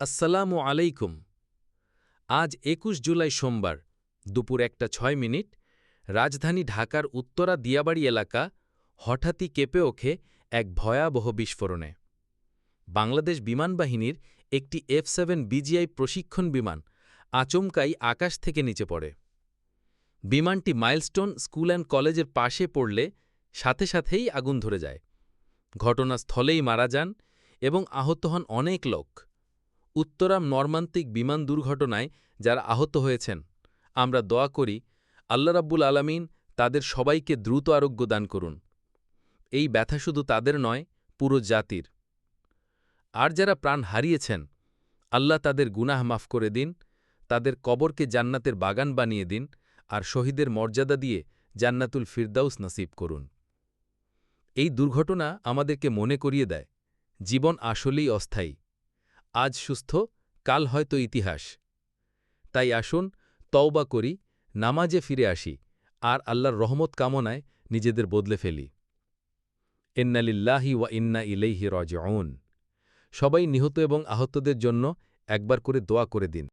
আসসালামু আলাইকুম। আজ একুশ জুলাই সোমবার, দুপুর একটা ছয় মিনিট, রাজধানী ঢাকার উত্তরা দিয়াবাড়ি এলাকা হঠাৎই কেঁপে ওঠে এক ভয়াবহ বিস্ফোরণে। বাংলাদেশ বিমানবাহিনীর একটি এফ সেভেন বিজিআই প্রশিক্ষণ বিমান আচমকাই আকাশ থেকে নিচে পড়ে। বিমানটি মাইলস্টোন স্কুল অ্যান্ড কলেজের পাশে পড়লে সাথে সাথেই আগুন ধরে যায়। ঘটনাস্থলেই মারা যান এবং আহত হন অনেক লোক। উত্তরাম মর্মান্তিক বিমান দুর্ঘটনায় যারা আহত হয়েছেন, আমরা দোয়া করি আল্লাহ রাব্বুল আলামিন তাদের সবাইকে দ্রুত আরোগ্য দান করুন। এই ব্যথা শুধু তাদের নয়, পুরো জাতির। আর যারা প্রাণ হারিয়েছেন, আল্লাহ তাদের গুনাহ মাফ করে দিন, তাদের কবরকে জান্নাতের বাগান বানিয়ে দিন, আর শহীদের মর্যাদা দিয়ে জান্নাতুল ফিরদাউস নসিব করুন। এই দুর্ঘটনা আমাদেরকে মনে করিয়ে দেয়, জীবন আসলেই অস্থায়ী। আজ সুস্থ, কাল হয়তো ইতিহাস। তাই আসুন, তওবা করি, নামাজে ফিরে আসি, আর আল্লাহর রহমত কামনায় নিজেদের বদলে ফেলি। এন্নালিল্লাহি ওয়া ইন্না ইলেহি রজউন। সবাই নিহত এবং আহতদের জন্য একবার করে দোয়া করে দিন।